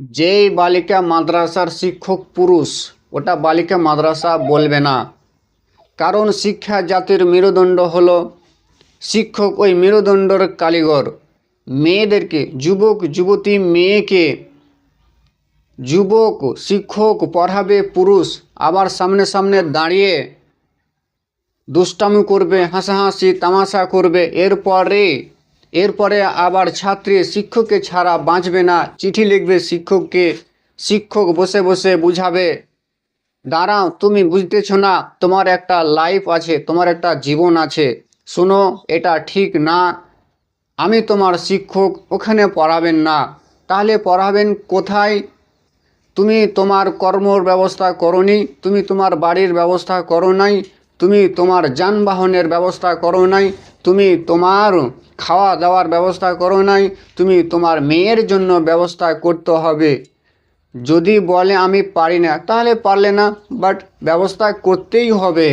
যেই বালিকা মাদ্রাসার শিক্ষক পুরুষ, ওটা বালিকা মাদ্রাসা বলবে না। কারণ শিক্ষা জাতির মেরুদণ্ড হলো শিক্ষক ওই মেরুদণ্ডর কারিগর। মেয়েদেরকে, যুবক, যুবতী মেয়েকে যুবক, শিক্ষক পড়াবে পুরুষ, আবার সামনে সামনে দাঁড়িয়ে দুষ্টামি করবে, হাসাহাসি, তামাশা করবে। এরপরে এরপরে আবার ছাত্রী শিক্ষককে ছাড়া বাঁচবে না। চিঠি লিখবে শিক্ষককে। শিক্ষক বসে বসে বুঝাবে, দাঁড়াও, তুমি বুঝতেছ না, তোমার একটা লাইফ আছে, তোমার একটা জীবন আছে। শোনো, এটা ঠিক না। আমি তোমার শিক্ষক, ওখানে পড়াবেন না। তাহলে পড়াবেন কোথায়? তুমি তোমার কর্মর ব্যবস্থা করনি, তুমি তোমার বাড়ির ব্যবস্থা করো নাই, তুমি তোমার যানবাহনের ব্যবস্থা করো নাই তুমি তোমার খাওয়া দাওয়ার ব্যবস্থা করো নাই, তুমি তোমার মেয়ের জন্য ব্যবস্থা করতে হবে। যদি বলে আমি পারি না, তাহলে পারলে না বাট ব্যবস্থা করতেই হবে।